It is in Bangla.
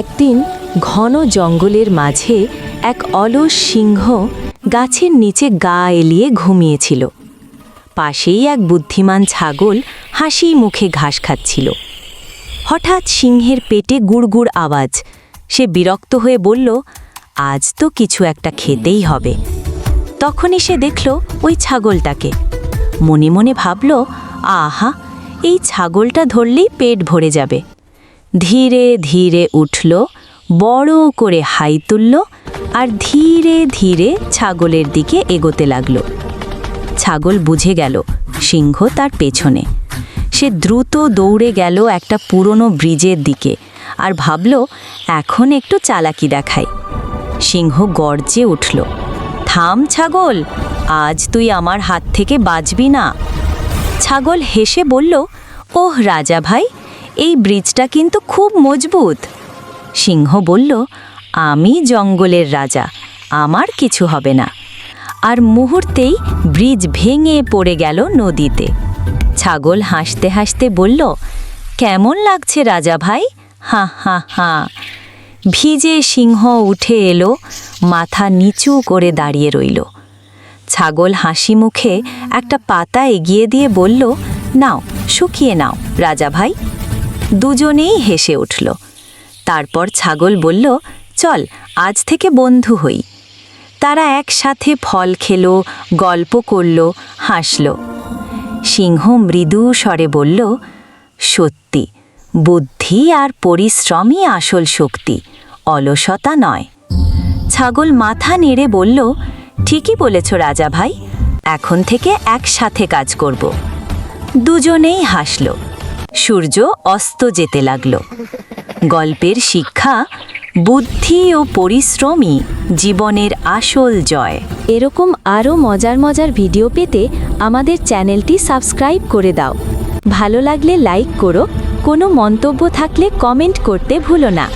একদিন ঘন জঙ্গলের মাঝে এক অলস সিংহ গাছের নিচে গা এলিয়ে ঘুমিয়েছিল। পাশেই এক বুদ্ধিমান ছাগল হাসি মুখে ঘাস খাচ্ছিল। হঠাৎ সিংহের পেটে গুড়গুড় আওয়াজ। সে বিরক্ত হয়ে বলল, আজ তো কিছু একটা খেতেই হবে। তখনই সে দেখল ওই ছাগলটাকে। মনে মনে ভাবল, আহা, এই ছাগলটা ধরলেই পেট ভরে যাবে। ধীরে ধীরে উঠল, বড় করে হাই তুলল আর ধীরে ধীরে ছাগলের দিকে এগোতে লাগল। ছাগল বুঝে গেল সিংহ তার পেছনে। সে দ্রুত দৌড়ে গেল একটা পুরনো ব্রিজের দিকে আর ভাবল, এখন একটু চালাকি দেখাই। সিংহ গর্জে উঠল, থাম ছাগল, আজ তুই আমার হাত থেকে বাঁচবি না। ছাগল হেসে বলল, ওহ রাজা ভাই এই ব্রিজটা কিন্তু খুব মজবুত। সিংহ বলল, আমি জঙ্গলের রাজা, আমার কিছু হবে না। আর মুহূর্তেই ব্রিজ ভেঙে পড়ে গেল নদীতে। ছাগল হাসতে হাসতে বলল, কেমন লাগছে রাজা ভাই? হা হা হা। ভিজে সিংহ উঠে এলো, মাথা নিচু করে দাঁড়িয়ে রইল। ছাগল হাসি মুখে একটা পাতা এগিয়ে দিয়ে বলল, নাও, শুকিয়ে নাও, রাজা ভাই। দুজনেই হেসে উঠল। তারপর ছাগল বলল, চল, আজ থেকে বন্ধু হই। তারা একসাথে ফল খেলো, গল্প করল, হাসল। সিংহ মৃদু স্বরে বলল, সত্যি, বুদ্ধি আর পরিশ্রমই আসল শক্তি, অলসতা নয়। ছাগল মাথা নেড়ে বলল, ঠিকই বলেছ রাজা ভাই, এখন থেকে একসাথে কাজ করব। দুজনেই হাসল। সূর্য অস্ত যেতে লাগল। গল্পের শিক্ষা, বুদ্ধি ও পরিশ্রমই জীবনের আসল জয়। এরকম আরও মজার মজার ভিডিও পেতে আমাদের চ্যানেলটি সাবস্ক্রাইব করে দাও। ভালো লাগলে লাইক করো, কোনো মন্তব্য থাকলে কমেন্ট করতে ভুলো না।